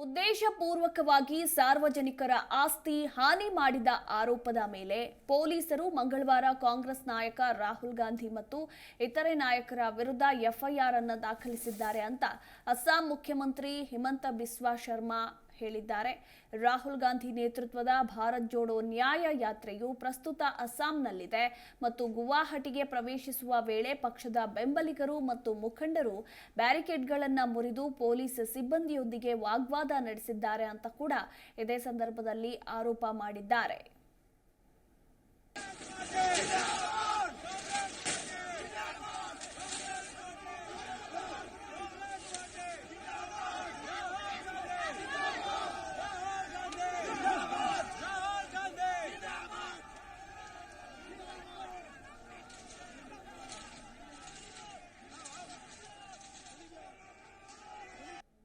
ಉದ್ದೇಶಪೂರ್ವಕವಾಗಿ ಸಾರ್ವಜನಿಕರ ಆಸ್ತಿ ಹಾನಿ ಮಾಡಿದ ಆರೋಪದ ಮೇಲೆ ಪೊಲೀಸರು ಮಂಗಳವಾರ ಕಾಂಗ್ರೆಸ್ ನಾಯಕ ರಾಹುಲ್ ಗಾಂಧಿ ಮತ್ತು ಇತರೆ ನಾಯಕರ ವಿರುದ್ಧ ಎಫ್ಐಆರ್ ಅನ್ನು ದಾಖಲಿಸಿದ್ದಾರೆ ಅಂತ ಅಸ್ಸಾಂ ಮುಖ್ಯಮಂತ್ರಿ ಹಿಮಂತ ಬಿಸ್ವಾ ಶರ್ಮಾ ಹೇಳಿದ್ದಾರೆ. ರಾಹುಲ್ ಗಾಂಧಿ ನೇತೃತ್ವದ ಭಾರತ್ ಜೋಡೋ ನ್ಯಾಯ ಯಾತ್ರೆಯು ಪ್ರಸ್ತುತ ಅಸ್ಸಾಂನಲ್ಲಿದೆ ಮತ್ತು ಗುವಾಹಟಿಗೆ ಪ್ರವೇಶಿಸುವ ವೇಳೆ ಪಕ್ಷದ ಬೆಂಬಲಿಗರು ಮತ್ತು ಮುಖಂಡರು ಬ್ಯಾರಿಕೇಡ್ಗಳನ್ನು ಮುರಿದು ಪೊಲೀಸ್ ಸಿಬ್ಬಂದಿಯೊಂದಿಗೆ ವಾಗ್ವಾದ ನಡೆಸಿದ್ದಾರೆ ಅಂತ ಕೂಡ ಇದೇ ಸಂದರ್ಭದಲ್ಲಿ ಆರೋಪ ಮಾಡಿದ್ದಾರೆ.